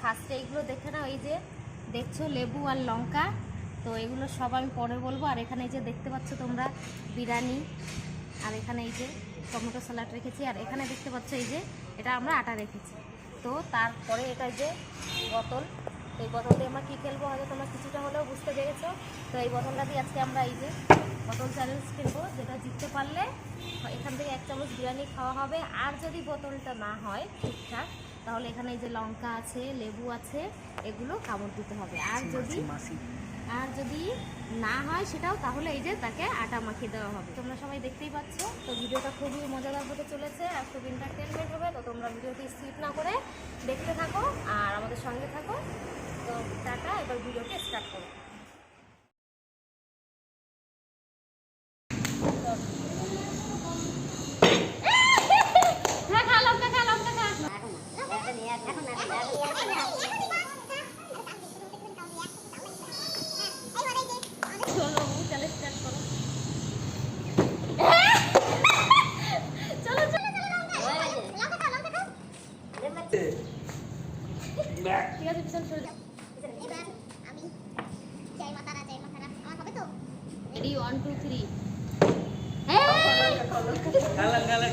ফার্স্টে এইগুলো দেখে নাও, এই যে দেখছ লেবু আর লঙ্কা। তো এগুলো সব আমি পরে বলব। আর এখানে এই যে দেখতে পাচ্ছ তোমরা বিরিয়ানি, আর এখানে এই যে টমেটো স্যালাড রেখেছি। আর এখানে দেখতে পাচ্ছ এই যে এটা আমরা আটা রেখেছি। তো তারপরে এটা যে বোতল তো এই বোতল দিয়ে আমরা কী খেলব হয়তো তোমরা কিছুটা হলেও বুঝতে পেরেছ। তো এই বোতলটা দিয়ে আজকে আমরা এই যে বোতল চ্যালেঞ্জ খেলব, যেটা জিততে পারলে এখান থেকে এক চামচ বিরিয়ানি খাওয়া হবে। আর যদি বোতলটা না হয়, ঠিকঠাক। তাহলে এখানে এই যে লঙ্কা আছে লেবু আছে এগুলো কামড় দিতে হবে। আর যদি আর যদি না হয় সেটাও তাহলে এই যে তাকে আটা মাখিয়ে দেওয়া হবে। তোমরা সবাই দেখতেই পাচ্ছ তো ভিডিওটা খুবই মজাদার হতে চলেছে। আর খুব এন্টারটেনমেন্ট হবে তো তোমরা ভিডিওটি স্কিপ না করে দেখতে থাকো আর আমাদের সঙ্গে থাকো। তো টাটা এবার ভিডিওটি স্টার্ট করো। চলো চলে স্টার্ট করো চলো চলো ঠিক আছে পিছন সরে যাও রেডি ওয়ান টু থ্রি গালান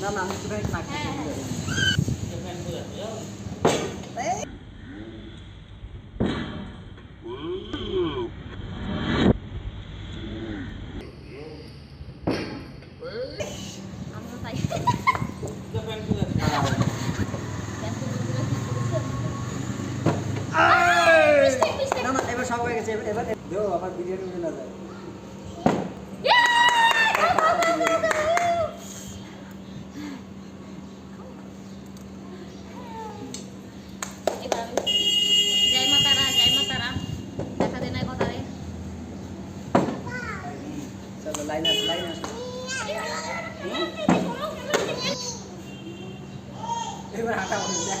না না আমি নাক হ্যাঁ হ্যাঁ আমরা তাই মিস্টেক মিস্টেক না না এবার সব হয়ে গেছে এবার এবার দেও আবার বিরিয়ানি উঠে না যায় এবার আমি জয় মা তারা জয় মা তারা দেখা দেয় না কথা রে চলো লাইন আছে লাইন আছে এবার হাঁটা বন্ধ দেখ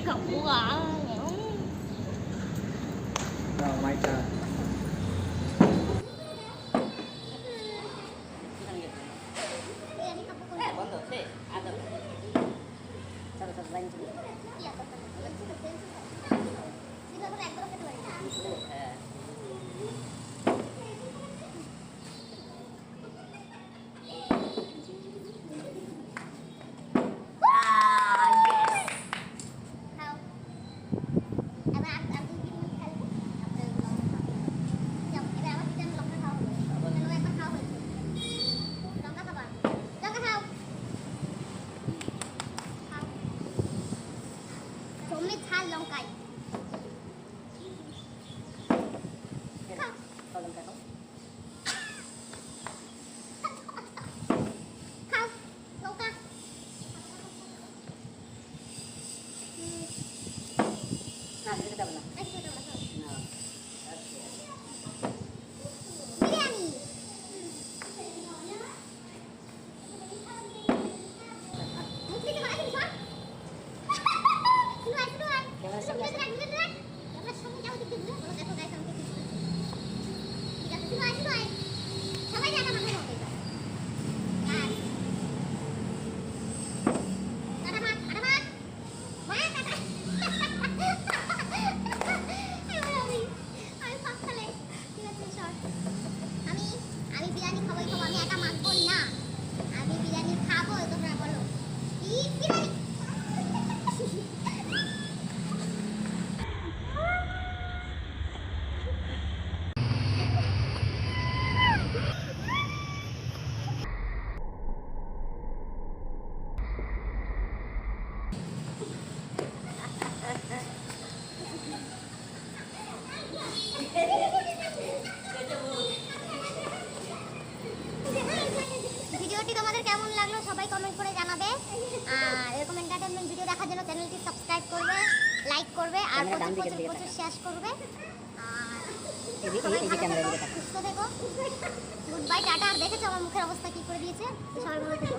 cái cọc của gà rồi mai Thank you. ভিডিওটি তোমাদের কেমন লাগল সবাই কমেন্ট করে জানাবে। আর এরকম এন্টারটেনমেন্ট ভিডিও দেখার জন্য চ্যানেলটি সাবস্ক্রাইব করবে লাইক করবে আর প্রচুর প্রচুর প্রচুর শেয়ার করবে। আর সুস্থ থেকো। Good bye tata. আর দেখেছ আমার মুখের অবস্থা কি করে দিয়েছে? সবাই ভালো থেকো।